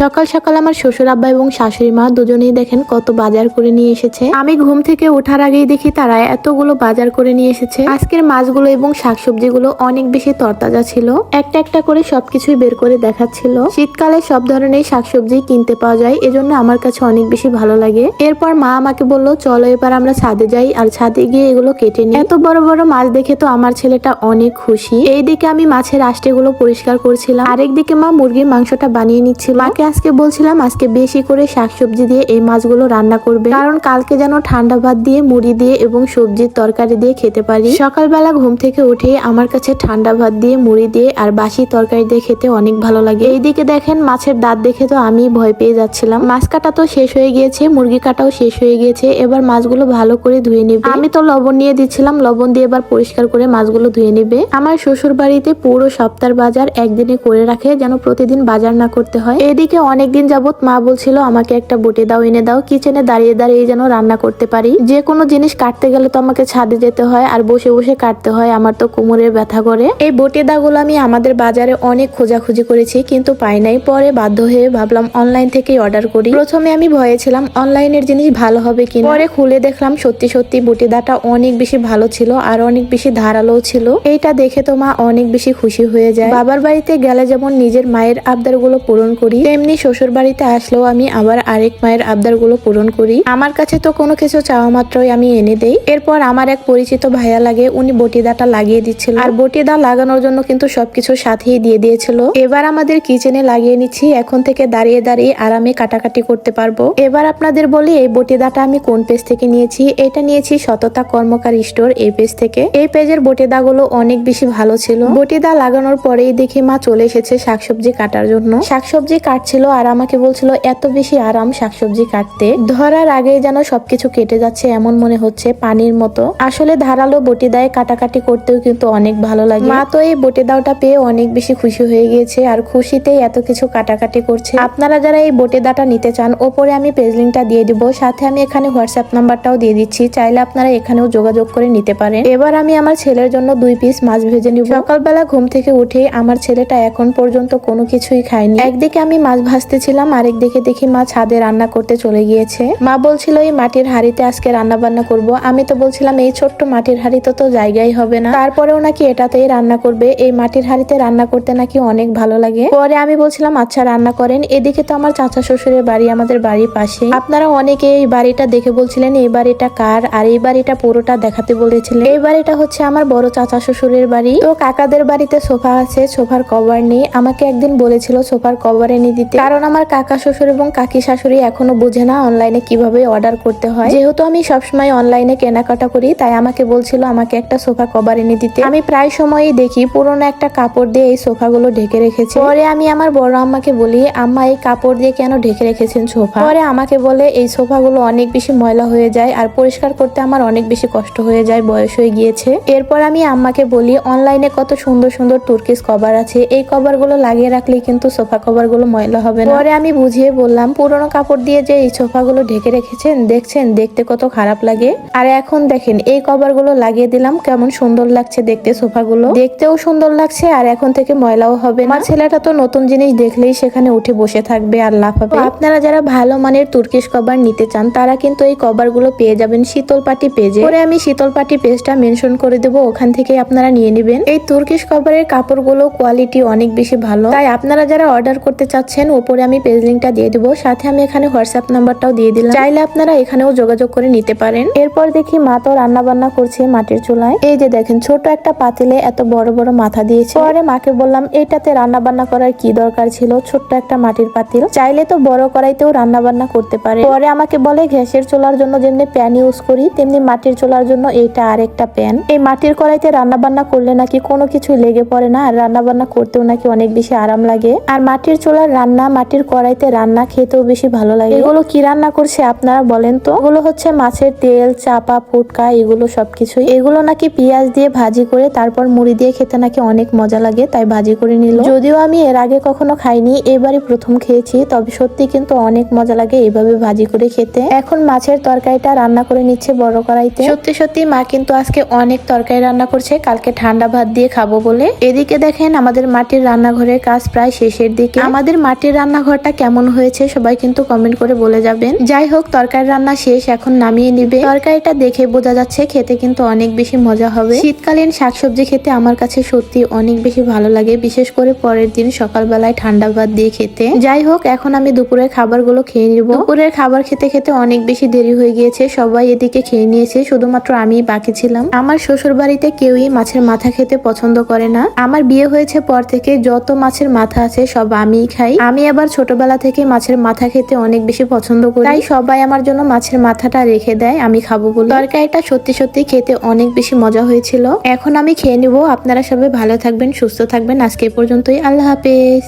সকাল সকাল আমার শ্বশুর আব্বা এবং শাশুড়ি মা দুজনেই দেখেন কত বাজার করে নিয়ে এসেছে। আমি ঘুম থেকে ওঠার আগেই দেখি তারা এতগুলো বাজার করে নিয়ে এসেছে। আজকের মাছগুলো এবং শাকসবজিগুলো অনেক বেশি তরতাজা ছিল। একটা একটা করে সবকিছুই বের করে দেখাচ্ছিল। শীতকালে সব ধরনের শাকসবজি কিনতে পাওয়া যায়, এজন্য আমার কাছে অনেক বেশি ভালো লাগে। এরপর মা আমাকে বলল, চলো এবার আমরা ছাদে যাই আর ছাদে গিয়ে এগুলো কেটে নিই। এত বড় বড় মাছ দেখে তো আমার ছেলেটা অনেক খুশি। এইদিকে আমি মাছের আষ্টেগুলো পরিষ্কার করছিলাম। আরেকদিকে মা মুরগির মাংসটা বানিয়ে নিচ্ছিল। মাকে আজকে বলছিলাম, আজকে বেশি করে শাকসবজি দিয়ে এই মাছগুলো রান্না করবে। কারণ কালকে যেন ঠান্ডা ভাত দিয়ে, মুড়ি দিয়ে এবং সবজির তরকারি দিয়ে খেতে পারি। সকালবেলা ঘুম থেকে উঠে আমার কাছে ঠান্ডা ভাত দিয়ে, মুড়ি দিয়ে আর বাসি তরকারি দিয়ে খেতে অনেক ভালো লাগে। এইদিকে দেখেন, মাছের দাঁত দেখে তো আমি ভয় পেয়ে যাচ্ছিলাম। মাছ কাটা তো শেষ হয়ে গিয়েছে, মুরগি কাটাও শেষ হয়ে গিয়েছে। এবার মাছগুলো ভালো করে ধুয়ে নিবে। আমি তো লবণ নিয়ে দিচ্ছিলাম, লবণ দিয়ে এবার পরিষ্কার করে মাছগুলো ধুয়ে নিবে। আমার শ্বশুর বাড়িতে পুরো সপ্তাহ বাজার একদিনে করে রাখে, যেন প্রতিদিন বাজার না করতে হয়। এদিকে অনেকদিন যাবত মা বলছিল, আমাকে একটা বটে দাও, এনে দাও। কিচেনে দাঁড়িয়ে দাঁড়িয়ে যেন রান্না করতে পারি। যে কোনো জিনিস কাটতে গেলে তো আমাকে ছাদে যেতে হয়, আর বসে বসে কাটতে হয়। আমার তো কোমরের ব্যথা করে। এই বটে দাগুলো আমি আমাদের বাজারে অনেক খোঁজাখুঁজি করেছি, কিন্তু পাই নাই। পরে বাধ্য হয়ে ভাবলাম অনলাইন থেকেই অর্ডার করি। প্রথমে আমি ভয়ে ছিলাম, অনলাইনের জিনিস ভালো হবে কিনা? পরে খুলে দেখলাম, সত্যি সত্যি বটিদাটা অনেক বেশি ভালো ছিল, আর অনেক বেশি ধারালো ছিল। এইটা দেখে তো মা অনেক বেশি খুশি হয়ে যায়। বাবার বাড়িতে গেলে যেমন নিজের মায়ের আবদারগুলো পূরণ করি, তেমনি শ্বশুর বাড়িতে আসলেও আমি আবার আরেক মায়ের আবদারগুলো পূরণ করি। আমার কাছে তো কোনো কিছু চাওয়া মাত্রই আমি এনে দেই। এরপর আমার এক পরিচিত ভাইয়া লাগে, উনি বটিদাটা লাগিয়ে দিচ্ছিল। আর বটিদা লাগানোর জন্য কিন্তু সবকিছু সাথেই দিয়ে দিয়েছিল। এবার আমাদের কিচেনে লাগিয়ে নিচ্ছি, এখন থেকে দাঁড়িয়ে দাঁড়িয়ে আরামে কাটাকাটি করতে পারব। এবার আপনাদের বলি, এই বটিদাটা আমি কোন পেজ থেকে নিয়েছি? এটা নিয়েছি সততা কর্মকার স্টোর এই পেজ থেকে। এই পেজের বটিদাগুলো অনেক বেশি ভালো ছিল। বটিদা লাগানোর পরেই দেখি মা চলে এসেছে শাকসবজি কাটার জন্য। শাকসবজি কাটছিল আর আমাকে বলছিল, এত বেশি আরাম শাকসবজি কাটতে। ধরার আগেই যেন সবকিছু কেটে যাচ্ছে এমন মনে হচ্ছে পানির মতো। আসলে ধারালো বটিদায় কাটাকাটি করতেও কিন্তু অনেক ভালো লাগে। মা তো এই বটি দাওটা পেয়ে অনেক বেশি খুশি হয়ে গিয়েছে আর খুশিতেই এত কিছু কাটাকাটি করছে। আপনারা যারা এই বটিদাটা নিতে চান, ওপরে আমি পেজ লিঙ্কটা দিয়ে দিব। সাথে আমি এখানে হোয়াটসঅ্যাপ নাম্বারটাও দিয়ে দিচ্ছি। চাইলে আপনারা এখানেও যোগাযোগ করে নিতে পারেন। এবার আমি আমার ছেলের জন্য দুই পিস মাছ ভেজে নিব। সকালবেলা ঘুম থেকে উঠে আমার ছেলেটা এখন পর্যন্ত কোনো কিছুই খায়নি। একদিকে আমি মাছ ভাজতেছিলাম আরেক দিকে দেখি মা ছাদে রান্না করতে চলে গিয়েছে। মা বলছিল, এই মাটির হাড়িতে আজকে রান্না বান্না করব। আমি তো বলছিলাম, এই ছোট্ট মাটির হাড়িতে তো জায়গাই হবে না। তারপরেও নাকি এটাতেই রান্না করবে। এই মাটির হাড়িতে রান্না করতে নাকি অনেক ভালো লাগে। পরে আমি বলছিলাম আচ্ছা রান্না করেন। এদিকে তো আমার চাচা শ্বশুরের বাড়ি, আমাদের বাড়ির পাশে। আপনারা অনেকে এই বাড়িটা দেখে বলছিলেন, এই বাড়িটা কার? আর এই বাড়িটা পুরোটা দেখাতে বলেছিলেন। এই বাড়িটা হচ্ছে আমার বড় চাচা শ্বশুরের বাড়ি। তো কাকাদের বাড়িতে সোফা আছে, সোফার কভার নেই। আমাকে একদিন বলেছিল, সোফার কভার এনে দিতে। কারণ আমার কাকা শ্বশুর এবং কাকি শাশুড়ি এখনও বোঝে না অনলাইনে কীভাবে অর্ডার করতে হয়। যেহেতু আমি সবসময় অনলাইনে কেনাকাটা করি, তাই আমাকে বলছিল আমাকে একটা সোফা কভার এনে দিতে। আমি প্রায় সময়ই দেখি পুরোনো একটা কাপড় দিয়ে এই সোফাগুলো ঢেকে রেখেছি। পরে আমি আমার বড় আম্মাকে বলি, আম্মা, এই কাপড় দিয়ে কেন ঢেকে রেখেছেন সোফা? পরে আমাকে বলে, এই সোফাগুলো অনেক বেশি ময়লা হয়ে যায় আর পরিষ্কার করতে আমার অনেক বেশি কষ্ট হয়ে যায়, বয়স হয়ে গিয়েছে। এরপর আমি আম্মাকে বলি অনলাইনে কত সুন্দর সুন্দর তুর্কিস কভার আছে। এই কভারগুলো লাগিয়ে রাখলে কিন্তু সোফা কভারগুলো ময়লা হবে না। পরে আমি বুঝিয়ে বললাম পুরোনো কাপড় দিয়ে যে এই সোফা গুলো ঢেকে রেখেছেন দেখছেন দেখতে কত খারাপ লাগে? আর এখন দেখেন এই কভারগুলো লাগিয়ে দিলাম কেমন সুন্দর লাগছে দেখতে সোফা গুলো দেখতেও সুন্দর লাগছে আর এখন থেকে ময়লাও হবে না। আমার ছেলেটা তো নতুন জিনিস দেখলেই সেখানে উঠে বসে থাকবে আর লাফাবে। আপনারা যারা ভালো মানের তুর্কিশ কভার নিতে চান তারা কিন্তু এই কভারগুলো পেয়ে যাবেন শীতল পাটি পেজে। পরে আমি শীতল পাটি পেজটা মেনশন করে দেবো ওখান থেকে আপনারা নিয়ে নেবেন। এই তুর্কিশ কভারের কাপড়গুলো কোয়ালিটি অনেক বেশি ভালো। তাই আপনারা যারা অর্ডার করতে চাচ্ছেন উপরে আমি পেজ লিঙ্কটা দিয়ে দেবো। সাথে আমি এখানে হোয়াটসঅ্যাপ নাম্বারটাও দিয়ে দিলাম। চাইলে আপনারা এখানেও যোগাযোগ করে নিতে পারেন। এরপর দেখি মা তো রান্না বান্না করছে মাটির চুলায়। এই যে দেখেন, ছোট একটা পাতিলে এত বড় বড় মাথা দিয়েছে। পরে মাকে বললাম এটাতে রান্না বান্না করার কি দরকার ছিল? ছোট্ট একটা মাটির পাতিল। চাইলে তো বড় কড়াইতেও রান্না বান্না করতে পারে। পরে আমাকে বলে, গ্যাসের চুলার জন্য যেমনি প্যান ইউজ করি, তেমনি মাটির চুলার জন্য এইটা আরেকটা প্যান এই মাটির কড়াইতে রান্না বান্না করলে নাকি কোনো কিছু লেগে পড়ে না, আর রান্না বান্না করতেও নাকি অনেক বেশি আরাম লাগে। আর মাটির চুলার রান্না মাটির কড়াইতে রান্না খেতেও বেশি ভালো লাগে। এগুলো কি রান্না করছে আপনারা বলেন তো? এগুলো হচ্ছে মাছের তেল, চাপা, ফুটকা, এগুলো সবকিছু এগুলো নাকি পেঁয়াজ দিয়ে ভাজি করে তারপর মুড়ি দিয়ে খেতে নাকি অনেক মজা লাগে, তাই ভাজি করে নিল। যদিও আমি এর আগে কখনো খাইনি, এবারই প্রথম খেয়েছি, তবে সত্যি কিন্তু অনেক মজা লাগে এভাবে ভাজি করে খেতে। এখন মাছের তরকারিটা রান্না করে নিচ্ছে বড় কড়াইতে। সত্যি সত্যি মা কিন্তু আজকে অনেক তরকারি রান্না করছে, কালকে ঠান্ডা ভাত দিয়ে খাব বলে। এদিকে দেখেন আমাদের মাটির রান্নাঘরের কাজ প্রায় শেষের দিকে। আমাদের মাটির আজকের রান্নাঘরটা কেমন হয়েছে সবাই কিন্তু কমেন্ট করে বলে যাবেন। যাই হোক তরকারি রান্না শেষ, এখন নামিয়ে নিবে। তরকারিটা দেখে বোঝা যাচ্ছে খেতে কিন্তু অনেক বেশি মজা হবে। শীতকালীন শাকসবজি খেতে আমার কাছে সত্যি অনেক বেশি ভালো লাগে, বিশেষ করে পরের দিন সকালবেলায় ঠান্ডা ভাত দিয়ে খেতে। যাই হোক এখন আমি দুপুরের খাবারগুলো খেয়ে নিব। দুপুরের খাবার খেতে খেতে অনেক বেশি দেরি হয়ে গিয়েছে, সবাই এদিকে খেয়ে নিয়েছে, শুধুমাত্র আমি বাকি ছিলাম। আমার শ্বশুর বাড়িতে কেউই মাছের মাথা খেতে পছন্দ করে না। আমার বিয়ে হয়েছে পর থেকে যত মাছের মাথা আছে সব আমিই খাই। আমি আবার ছোটবেলা থেকে মাছের মাথা খেতে অনেক বেশি পছন্দ করি। তাই সবাই আমার জন্য মাছের মাথাটা রেখে দেয়, আমি খাব বলে। তরকারিটা সত্যি সত্যি খেতে অনেক বেশি মজা হয়েছিল। এখন আমি খেয়ে নিব। আপনারা সবাই ভালো থাকবেন, সুস্থ থাকবেন। আজকে পর্যন্তই। আল্লাহ হাফেজ।